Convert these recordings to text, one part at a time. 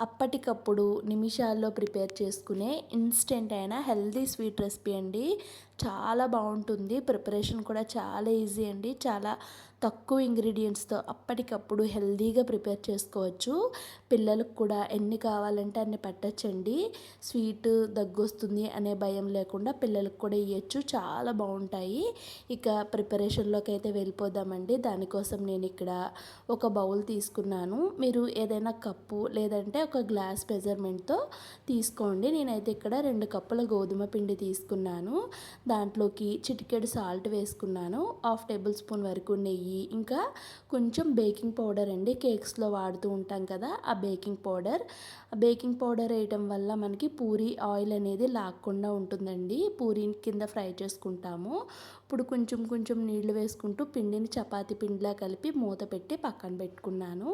అప్పటికప్పుడు నిమిషాల్లో ప్రిపేర్ చేసుకునే ఇన్స్టెంట్ అయిన హెల్దీ స్వీట్ రెసిపీ అండి. చాలా బాగుంటుంది. ప్రిపరేషన్ కూడా చాలా ఈజీ అండి. చాలా తక్కువ ఇంగ్రీడియంట్స్తో అప్పటికప్పుడు హెల్దీగా ప్రిపేర్ చేసుకోవచ్చు. పిల్లలకు కూడా ఎన్ని కావాలంటే అన్ని పెట్టచ్చండి. స్వీట్ దగ్గొస్తుంది అనే భయం లేకుండా పిల్లలకు కూడా ఇవ్వచ్చు చాలా బాగుంటాయి. ఇక ప్రిపరేషన్లోకి అయితే వెళ్ళిపోదామండి. దానికోసం నేను ఇక్కడ ఒక బౌల్ తీసుకున్నాను. మీరు ఏదైనా కప్పు లేదంటే ఒక గ్లాస్ మెజర్మెంట్తో తీసుకోండి. నేనైతే ఇక్కడ రెండు కప్పుల గోధుమ పిండి తీసుకున్నాను. దాంట్లోకి చిటికెడు సాల్ట్ వేసుకున్నాను. హాఫ్ టేబుల్ స్పూన్ వరకు నెయ్యి ఇంకా కొంచెం బేకింగ్ పౌడర్ అండి. కేక్స్లో వాడుతూ ఉంటాం కదా ఆ బేకింగ్ పౌడర్. ఆ బేకింగ్ పౌడర్ వేయటం వల్ల మనకి పూరి ఆయిల్ అనేది లాక్కుండా ఉంటుందండి. పూరి కింద ఫ్రై చేసుకుంటాము. ఇప్పుడు కొంచెం కొంచెం నీళ్ళు వేసుకుంటూ పిండిని చపాతి పిండిలా కలిపి మూత పెట్టి పక్కన పెట్టుకున్నాను.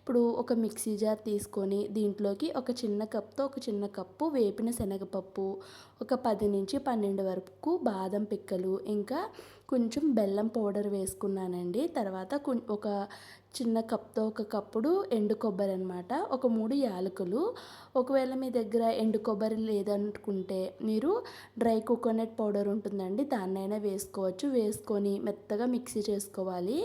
ఇప్పుడు ఒక మిక్సీ జార్ తీసుకొని దీంట్లోకి ఒక చిన్న కప్తో ఒక చిన్న కప్పు వేపిన శనగపప్పు ఒక పది నుంచి పన్నెండు వరకు బాదం పిక్కలు ఇంకా కొంచెం బెల్లం పౌడర్ వేసుకున్నానండి. తర్వాత ఒక చిన్న కప్తో ఒక కప్పుడు ఎండు కొబ్బరి అనమాట ఒక మూడు యాలకులు. ఒకవేళ మీ దగ్గర ఎండు కొబ్బరి లేదనుకుంటే మీరు డ్రై కోకోనట్ పౌడర్ ఉంటుందండి. దాన్నైనా వేసుకోవచ్చు. వేసుకొని మెత్తగా మిక్సీ చేసుకోవాలి.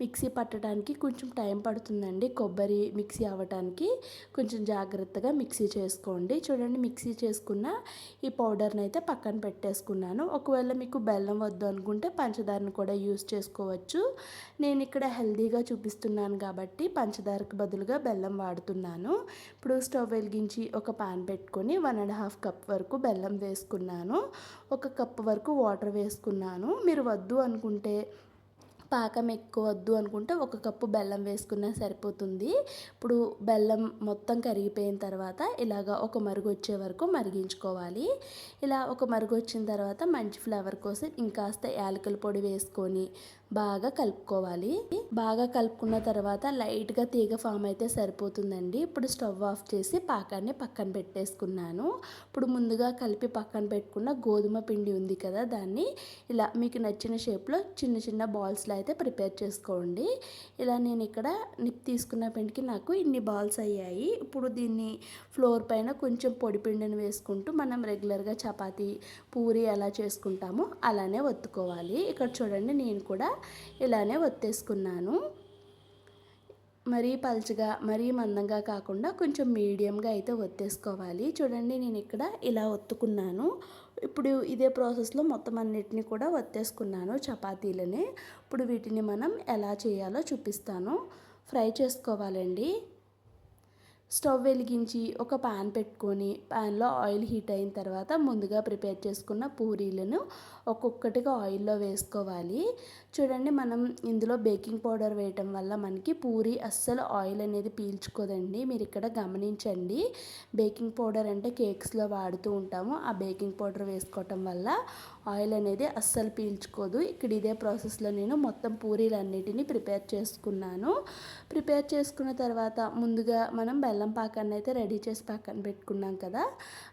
మిక్సీ పట్టడానికి కొంచెం టైం పడుతుందండి. కొబ్బరి మిక్సీ అవ్వటానికి కొంచెం జాగ్రత్తగా మిక్సీ చేసుకోండి. చూడండి మిక్సీ చేసుకున్న ఈ పౌడర్ని అయితే పక్కన పెట్టేసుకున్నాను. ఒకవేళ మీకు బెల్లం వద్దు అనుకుంటే పంచదారను కూడా యూస్ చేసుకోవచ్చు. నేను ఇక్కడ హెల్దీగా చూపిస్తున్నాను కాబట్టి పంచదారకు బదులుగా బెల్లం వాడుతున్నాను. ఇప్పుడు స్టవ్ వెలిగించి ఒక పాన్ పెట్టుకొని వన్ అండ్ హాఫ్ కప్ వరకు బెల్లం వేసుకున్నాను. ఒక కప్ వరకు వాటర్ వేసుకున్నాను. మీరు వద్దు అనుకుంటే పాకం ఎక్కువ వద్దు అనుకుంటే ఒక కప్పు బెల్లం వేసుకున్నా సరిపోతుంది. ఇప్పుడు బెల్లం మొత్తం కరిగిపోయిన తర్వాత ఇలాగ ఒక మరుగు వచ్చే వరకు మరిగించుకోవాలి. ఇలా ఒక మరుగు వచ్చిన తర్వాత మంచి ఫ్లేవర్ కోసం ఇంకాస్త యాలకుల పొడి వేసుకొని బాగా కలుపుకోవాలి. బాగా కలుపుకున్న తర్వాత లైట్గా తీగ ఫామ్ అయితే సరిపోతుందండి. ఇప్పుడు స్టవ్ ఆఫ్ చేసి పాకాన్ని పక్కన పెట్టేసుకున్నాను. ఇప్పుడు ముందుగా కలిపి పక్కన పెట్టుకున్న గోధుమ పిండి ఉంది కదా దాన్ని ఇలా మీకు నచ్చిన షేప్లో చిన్న చిన్న బాల్స్లో అయితే ప్రిపేర్ చేసుకోండి. ఇలా నేను ఇక్కడ నిప్ తీసుకున్న పిండికి నాకు ఇన్ని బాల్స్ అయ్యాయి. ఇప్పుడు దీన్ని ఫ్లోర్ పైన కొంచెం పొడి పిండిని వేసుకుంటూ మనం రెగ్యులర్గా చపాతీ పూరి ఎలా చేసుకుంటామో అలానే ఒత్తుకోవాలి. ఇక్కడ చూడండి నేను కూడా ఇలానే ఒత్తేసుకున్నాను. మరీ పలుచగా మరీ మందంగా కాకుండా కొంచెం మీడియంగా అయితే ఒత్తేసుకోవాలి. చూడండి నేను ఇక్కడ ఇలా ఒత్తుకున్నాను. ఇప్పుడు ఇదే ప్రాసెస్లో మొత్తం అన్నిటిని కూడా ఒత్తేసుకున్నాను చపాతీలని. ఇప్పుడు వీటిని మనం ఎలా చేయాలో చూపిస్తాను. ఫ్రై చేసుకోవాలండి. స్టవ్ వెలిగించి ఒక పాన్ పెట్టుకొని పాన్లో ఆయిల్ హీట్ అయిన తర్వాత ముందుగా ప్రిపేర్ చేసుకున్న పూరీలను ఒక్కొక్కటిగా ఆయిల్లో వేసుకోవాలి. చూడండి మనం ఇందులో బేకింగ్ పౌడర్ వేయటం వల్ల మనకి పూరి అస్సలు ఆయిల్ అనేది పీల్చుకోదండి. మీరు ఇక్కడ గమనించండి బేకింగ్ పౌడర్ అంటే కేక్స్లో వాడుతూ ఉంటాము. ఆ బేకింగ్ పౌడర్ వేసుకోవటం వల్ల ఆయిల్ అనేది అస్సలు పీల్చుకోదు. ఇక్కడ ఇదే ప్రాసెస్లో నేను మొత్తం పూరీలన్నిటిని ప్రిపేర్ చేసుకున్నాను. ప్రిపేర్ చేసుకున్న తర్వాత ముందుగా మనం బెల్లం బెల్లం పాకాన్ని అయితే రెడీ చేసి పక్కన పెట్టుకున్నాం కదా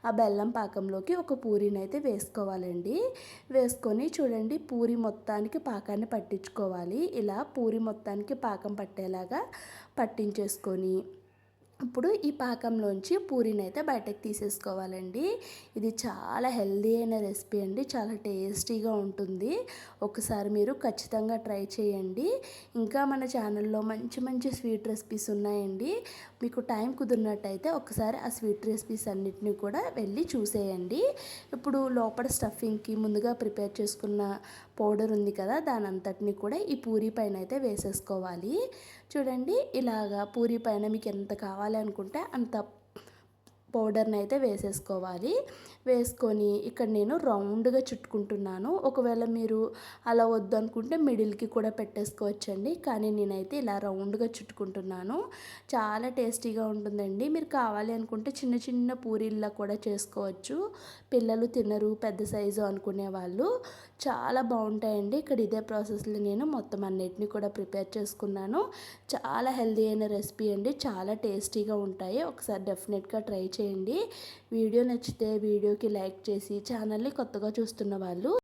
ఆ బెల్లం పాకంలోకి ఒక పూరిని అయితే వేసుకోవాలండి. వేసుకొని చూడండి పూరి మొత్తానికి పాకాన్ని పట్టించుకోవాలి. ఇలా పూరి మొత్తానికి పాకం పట్టేలాగా పట్టించేసుకొని ఇప్పుడు ఈ పాకంలోంచి పూరిని అయితే బయటకు తీసేసుకోవాలండి. ఇది చాలా హెల్దీ అయిన రెసిపీ అండి. చాలా టేస్టీగా ఉంటుంది. ఒకసారి మీరు ఖచ్చితంగా ట్రై చేయండి. ఇంకా మన ఛానల్లో మంచి మంచి స్వీట్ రెసిపీస్ ఉన్నాయండి. మీకు టైం కుదిరినట్టయితే ఒకసారి ఆ స్వీట్ రెసిపీస్ అన్నిటిని కూడా వెళ్ళి చూసేయండి. ఇప్పుడు లోపల స్టఫింగ్కి ముందుగా ప్రిపేర్ చేసుకున్న పౌడర్ ఉంది కదా దాని అంతటిని కూడా ఈ పూరి పైన అయితే వేసేసుకోవాలి. చూడండి ఇలాగా పూరి పైన మీకు ఎంత కావాలి అనుకుంటే అంత పౌడర్ని అయితే వేసేసుకోవాలి. వేసుకొని ఇక్కడ నేను రౌండ్గా చుట్టుకుంటున్నాను. ఒకవేళ మీరు అలా వద్దు అనుకుంటే మిడిల్కి కూడా పెట్టేసుకోవచ్చండి. కానీ నేనైతే ఇలా రౌండ్గా చుట్టుకుంటున్నాను. చాలా టేస్టీగా ఉంటుందండి. మీరు కావాలి అనుకుంటే చిన్న చిన్న పూరీల్లా కూడా చేసుకోవచ్చు. పిల్లలు తినరు పెద్ద సైజు అనుకునే వాళ్ళు. చాలా బాగుంటాయండి. ఇక్కడ ఇదే ప్రాసెస్లో నేను మొత్తం అన్నిటిని కూడా ప్రిపేర్ చేసుకున్నాను. చాలా హెల్దీ అయిన రెసిపీ అండి. చాలా టేస్టీగా ఉంటాయి. ఒకసారి డెఫినెట్గా ట్రై చేయండి. వీడియో నచ్చితే వీడియోకి లైక్ చేసి ఛానల్ని కొత్తగా చూస్తున్న వాళ్ళు